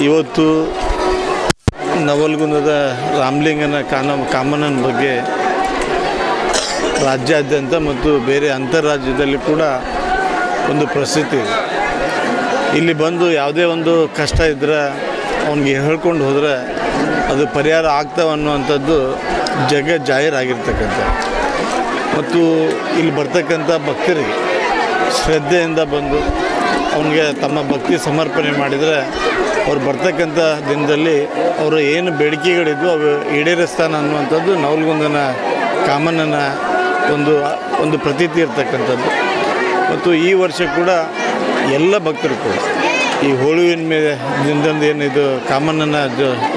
ಇವತ್ತು ನವಲ್ಗುಂದದ ರಾಮಲಿಂಗನ ಕಾನ ಕಾಮನನ ಬಗ್ಗೆ ರಾಜ್ಯಾದ್ಯಂತ ಮತ್ತು ಬೇರೆ ಅಂತಾರಾಜ್ಯದಲ್ಲಿ ಕೂಡ ಒಂದು ಪ್ರಸಿದ್ಧಿ ಇಲ್ಲಿ ಬಂದು ಯಾವುದೇ ಒಂದು ಕಷ್ಟ ಇದ್ದರೆ ಅವನಿಗೆ ಹೇಳ್ಕೊಂಡು ಹೋದರೆ ಅದು ಪರಿಹಾರ ಆಗ್ತಾವೆ ಅನ್ನುವಂಥದ್ದು ಜಗ ಜಾಹೀರಾಗಿರ್ತಕ್ಕಂಥ. ಮತ್ತು ಇಲ್ಲಿ ಬರ್ತಕ್ಕಂಥ ಭಕ್ತರಿಗೆ ಶ್ರದ್ಧೆಯಿಂದ ಬಂದು ಅವನಿಗೆ ತಮ್ಮ ಭಕ್ತಿ ಸಮರ್ಪಣೆ ಮಾಡಿದರೆ ಅವ್ರು ಬರ್ತಕ್ಕಂಥ ದಿನದಲ್ಲಿ ಅವರು ಏನು ಬೇಡಿಕೆಗಳಿದ್ವು ಅವು ಈಡೇರಿಸ್ತಾನೆ ಅನ್ನುವಂಥದ್ದು ನವಲ್ಗುಂದನ ಕಾಮಣ್ಣನ ಒಂದು ಒಂದು ಪ್ರತೀತಿ ಇರ್ತಕ್ಕಂಥದ್ದು. ಮತ್ತು ಈ ವರ್ಷ ಕೂಡ ಎಲ್ಲ ಭಕ್ತರು ಕೂಡ ಈ ಹೋಳುವಿನ ಮೇಲೆ ದಿನದಂದು ಏನಿದು ಕಾಮಣ್ಣನ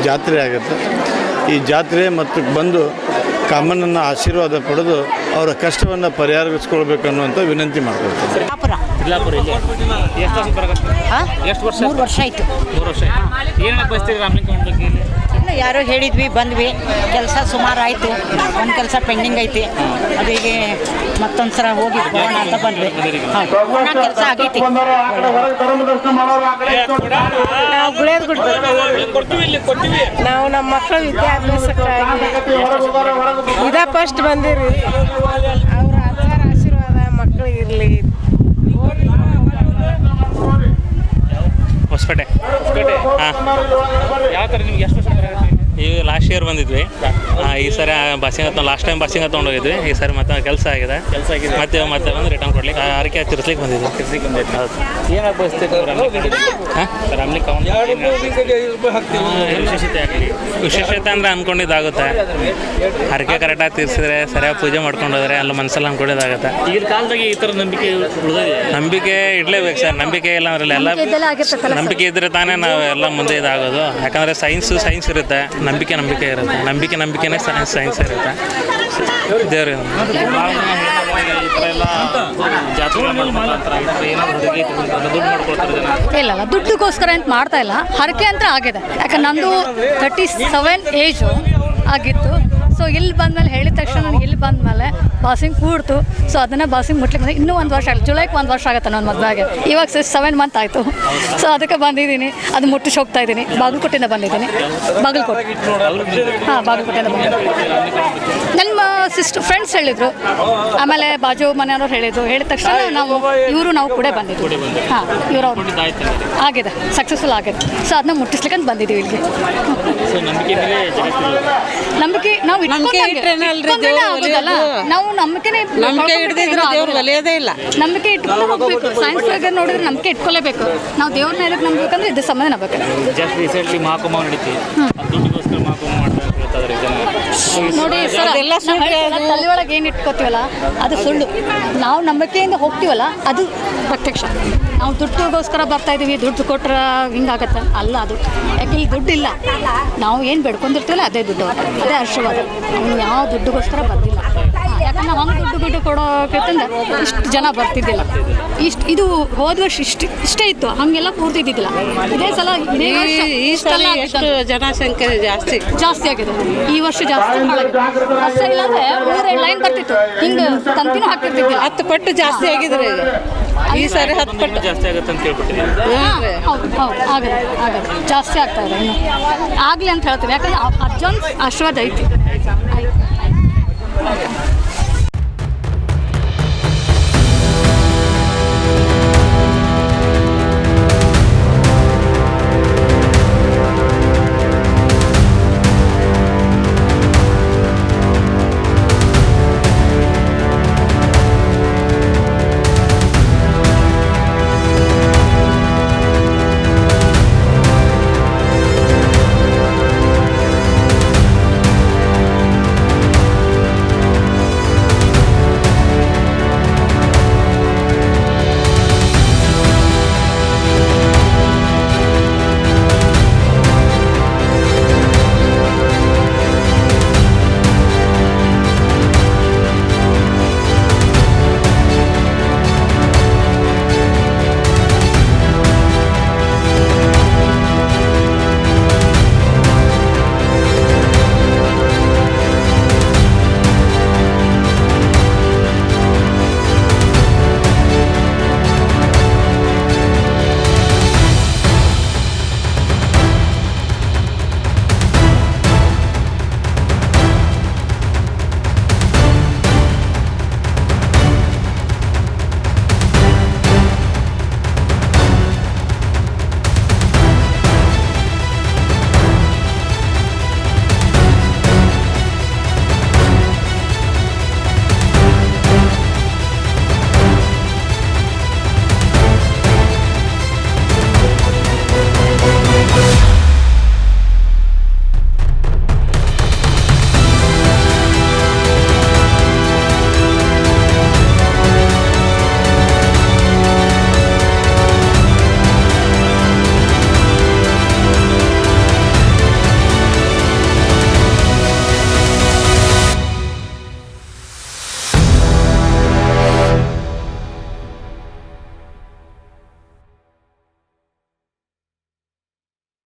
ಜಾತ್ರೆ ಆಗುತ್ತೆ. ಈ ಜಾತ್ರೆ ಮತ್ತು ಬಂದು ಕಾಮಣ್ಣನ ಆಶೀರ್ವಾದ ಪಡೆದು ಅವರ ಕಷ್ಟವನ್ನು ಪರಿಹಾರಗೊಳಿಸ್ಕೊಳ್ಬೇಕು ಅನ್ನುವಂಥ ವಿನಂತಿ ಮಾಡ್ಕೊಳ್ತೀನಿ. ಇಲ್ಲಿ? ಎಷ್ಟು ವರ್ಷ ಬರಕತ್ತಿ ಹಾಂ ಎಷ್ಟು ವರ್ಷ? ಮೂರು ವರ್ಷ ಆಯಿತು. ಮೂರು ವರ್ಷ ಏನು ಬಯಸ್ತೀರಿ ರಾಮಲಿಂಗ ಬಗ್ಗೆ ಇಲ್ಲಿ? ಇನ್ನು ಯಾರೋ ಹೇಳಿದ್ವಿ ಬಂದ್ವಿ. ಕೆಲಸ ಸುಮಾರು ಆಯಿತು. ಒಂದು ಕೆಲಸ ಪೆಂಡಿಂಗ್ ಐತಿ. ಅದಿಗೆ ಮತ್ತೊಂದು ಸಲ ಹೋಗಿ ಹೋಗೋಣ ಅಂತ ಬಂದ್ವಿ. ಹೌದು ಕೆಲಸ ಆಗೈತಿ. ನಾವು ಗುಳೇದ್ ಗುಡ್ಬೇಕು ಕೊಡ್ತೀವಿ ಇಲ್ಲಿ ಕೊಡ್ತೀವಿ ನಾವು ನಮ್ಮ ಮಕ್ಕಳ ವಿದ್ಯಾಭ್ಯಾಸಕ್ಕಾಗಿ ಫಸ್ಟ್ ಬಂದಿರಿ. ಅವ್ರ ಅದರ ಆಶೀರ್ವಾದ ಮಕ್ಕಳಿಗೆ ಇರಲಿ. ಹೊಸಪೇಟೆ ಹಾಂ. ಯಾವ ಥರ ನಿಮ್ಗೆ ಎಷ್ಟು ವರ್ಷ ಈಗ ಲಾಸ್ಟ್ ಇಯರ್ ಬಂದಿದ್ವಿ. ಆ, ಈ ಸರಿ ಬಸ್ಸಿಂಗ್ ಲಾಸ್ಟ್ ಟೈಮ್ ಬಸ್ಸಿಂಗ್ ಹೋಗಿದ್ವಿ. ಈ ಸರಿ ಮತ್ತೆ ಕೆಲಸ ಆಗಿದೆ. ಕೆಲಸ ಆಗಿದೆ. ಮತ್ತೆ ಮತ್ತೆ ಬಂದು ರಿಟರ್ನ್ ಕೊಡ್ಲಿಕ್ಕೆ ಆ, ಹರಕೆ ತಿರ್ಸ್ಲಿಕ್ಕೆ ಬಂದಿದ್ವಿ. ಏನಾಗಿ ವಿಶೇಷತೆ ಆಗಲಿ? ವಿಶೇಷತೆ ಅಂದ್ರೆ ಅನ್ಕೊಂಡಿದ್ದಾಗುತ್ತೆ. ಹರಕೆ ಕರೆಕ್ಟಾಗಿ ತೀರ್ಸಿದ್ರೆ ಸರಿಯಾಗಿ ಪೂಜೆ ಮಾಡ್ಕೊಂಡು ಹೋದ್ರೆ ಅಲ್ಲಿ ಮನಸ್ಸಲ್ಲಿ ಅನ್ಕೊಂಡಿದ್ದಾಗುತ್ತೆ. ಈಗಿನ ಕಾಲದಾಗ ಈ ಥರ ನಂಬಿಕೆ ಉಳಿದಿದೆ ನಂಬಿಕೆ ಇಡ್ಲೇಬೇಕು ಸರ್. ನಂಬಿಕೆ ಇಲ್ಲ ಅಂದ್ರೆ ಎಲ್ಲ ನಂಬಿಕೆ ಇದ್ರೆ ತಾನೇ ನಾವು ಎಲ್ಲ ಮುಂದೆ ಇದಾಗೋದು. ಯಾಕಂದ್ರೆ ಸೈನ್ಸು ಸೈನ್ಸ್ ಇರುತ್ತೆ. ನಂಬಿಕೆ ನಂಬಿಕೆ ಇರುತ್ತೆ. ನಂಬಿಕೆ, ನಂಬಿಕೆನೇ ಸೈನ್ಸ್ ಸೈನ್ಸ್ ಇರುತ್ತೆ. ದೇವ್ರಿಗೆ ಇಲ್ಲ ದುಡ್ಡುಗೋಸ್ಕರ ಅಂತ ಮಾಡ್ತಾ ಇಲ್ಲ. ಹರಕೆ ಅಂತ ಆಗಿದೆ. ಯಾಕಂದ್ರೆ ನಂದು ತರ್ಟಿ ಸೆವೆನ್ ಏಜು ಆಗಿತ್ತು. ಸೊ ಇಲ್ಲಿ ಬಂದಮೇಲೆ ಹೇಳಿದ ತಕ್ಷಣ ನನಗೆ ಇಲ್ಲಿ ಬಂದಮೇಲೆ ಬಾಸಿಂಗ್ ಕೂಡ್ತು. ಸೊ ಅದನ್ನು ಬಾಸಿಂಗ್ ಮುಟ್ಲಿಕ್ಕೆ ಬಂದೆ. ಇನ್ನೂ ಒಂದು ವರ್ಷ ಆಗುತ್ತೆ ಜುಲೈಗೆ ಒಂದು ವರ್ಷ ಆಗುತ್ತೆ ನನ್ನ ಮದುವೆಗೆ ಇವಾಗ ಸಿಕ್ಸ್ ಸೆವೆನ್ ಮಂತ್ ಆಯಿತು. ಸೊ ಅದಕ್ಕೆ ಬಂದಿದ್ದೀನಿ. ಅದು ಮುಟ್ಟಿಸಿ ಹೋಗ್ತಾ ಇದ್ದೀನಿ. ಬಾಗಲಕೋಟೆಯಿಂದ ಬಂದಿದ್ದೀನಿ. ಬಾಗಲಕೋಟೆ. ಹಾಂ ಬಾಗಲಕೋಟೆಯಿಂದ ಬಂದಿದ್ದೀನಿ. ನನ್ನ ಸಿಸ್ಟರ್ ಫ್ರೆಂಡ್ಸ್ ಹೇಳಿದರು. ಆಮೇಲೆ ಬಾಜು ಮನೆಯವರು ಹೇಳಿದ್ರು. ಹೇಳಿದ ತಕ್ಷಣ ನಾವು ಇವರು ನಾವು ಕೂಡ ಬಂದಿದ್ವಿ. ಹಾಂ ಇವರು ಅವರು. ಆಗಿದೆ. ಸಕ್ಸಸ್ಫುಲ್ ಆಗಿದೆ. ಸೊ ಅದನ್ನ ಮುಟ್ಟಿಸ್ಲಿಕ್ಕೆ ಅಂತ ಬಂದಿದ್ದೀವಿ ಇಲ್ಲಿಗೆ. ನಂಬಿಕೆ ನಾವು ನಂಬಿಕೆ ಇಟ್ಕೊಂಡಂಗೆ- ಇಟ್ರೇನೆ ಅಲ್ರಿ ಇಟ್ಕೊಂಡ್ರೇನೆ ದೇವ್ರು ಆಗೋದಲ್ಲ. ಒಲಿಯೋದು. ನಾವು ನಂಬಿಕೆನೇ ನಂಬಿಕೆ ಹಿಡ್ದಿದ್ರೆ ದೇವ್ರು ಒಲಿಯೋದೇ ಇಲ್ಲ. ನಂಬಿಕೆ ಇಟ್ಕೊಂಡು ಹೋಗ್ಬೇಕು. ಸೈನ್ಸ್ ನೋಡಿದ್ರೆ ನಂಬಿಕೆ ಇಟ್ಕೊಳ್ಳೇಬೇಕು ನಾವು ದೇವ್ರನ್ನ ಮೇಲೆ ನಂಬಬೇಕಂದ್ರೆ ಇದು ಸಂಬಂಧ ನಂಬಬೇಕು ಜಸ್ಟ್ ರೀಸೆಂಟ್ಲಿ ಮಹಾಕುಂಭ ನಡೀತಿ. ದುಡ್ಡಿಗೋಸ್ಕರ ಮಹಾಕುಂಭ ಮಾಡ್ತಾರೆ ಅಂತ ಹೇಳ್ತಾ ಇದ್ದಾರೆ ಜನ. ನೋಡಿ ಸರ್ ಅದೆಲ್ಲ ಸುಳ್ಳು ಅದು. ತಲೆ ಒಳಗೆ ಏನು ಇಟ್ಕೋತೀವಲ್ಲ ಅದು ಸುಳ್ಳು. ನಾವು ನಂಬಿಕೆಯಿಂದ ಹೋಗ್ತೀವಲ್ಲ ಅದು ಪ್ರತ್ಯಕ್ಷ. ನಾವು ದುಡ್ಡುಗೋಸ್ಕರ ಬರ್ತಾ ಇದೀವಿ ದುಡ್ಡು ಕೊಟ್ರೆ ಹಿಂಗಾಗತ್ತೆ. ಅಲ್ಲ ಅದು. ಯಾಕೆ ಇಲ್ಲಿ ದುಡ್ಡು ಇಲ್ಲ ನಾವು ಏನು ಬೆಡ್ಕೊಂಡಿರ್ತೀವಲ್ಲ ಅದೇ ದುಡ್ಡು. ಅದೇ ಅವ್ನು ಯಾವ ದುಡ್ಡುಗೋಸ್ಕರ ಬರ್ತಿಲ್ಲ ಯಾಕಂದ್ರೆ ನಾವು ಹಂಗೆ ದುಡ್ಡು ದುಡ್ಡು ಕೊಡೋಕಂದ್ರೆ ಇಷ್ಟು ಜನ ಬರ್ತಿದ್ದಿಲ್ಲ. ಇಷ್ಟು ಇದು ಹೋದ ವರ್ಷ ಇಷ್ಟು ಇಷ್ಟೇ ಇತ್ತು. ಹಾಗೆಲ್ಲ ಕೂರ್ತಿದ್ದಿದ್ದಿಲ್ಲ ಇದೇ ಸಲ ಇದೇ ವರ್ಷ ಈ ಸಲ ಇಷ್ಟೆಲ್ಲ ಎಷ್ಟು ಜನಸಂಖ್ಯೆ ಜಾಸ್ತಿ? ಜಾಸ್ತಿ ಆಗಿದೆ. ಈ ವರ್ಷ ಜಾಸ್ತಿ. ವರ್ಷ ಇಲ್ಲಾಂದ್ರೆ ಮೂರೇ ಲೈನ್ ಬರ್ತಿತ್ತು. ಹಿಂಗೆ ತಂತಿನೂ ಹಾಕಿರ್ತಿದ್ದಿಲ್ಲ. ಹತ್ತು ಪಟ್ಟು ಜಾಸ್ತಿ ಆಗಿದ್ರೆ. ಈ ಸರಿ ಹತ್ತು ಪಟ್ಟು ಜಾಸ್ತಿ ಆಗುತ್ತೆ ಅಂತ ಕೇಳ್ಬಿಟ್ಟಿದ್ದೀನಿ ಹೌದು ಹೌದು ಜಾಸ್ತಿ ಆಗ್ತಾ ಇದೆ ಇನ್ನು. ಆಗಲಿ ಅಂತ ಹೇಳ್ತೀನಿ ಯಾಕಂದ್ರೆ ಅ- ಅಜ್ಜನ ಆಶೀರ್ವಾದ ಐತಿ.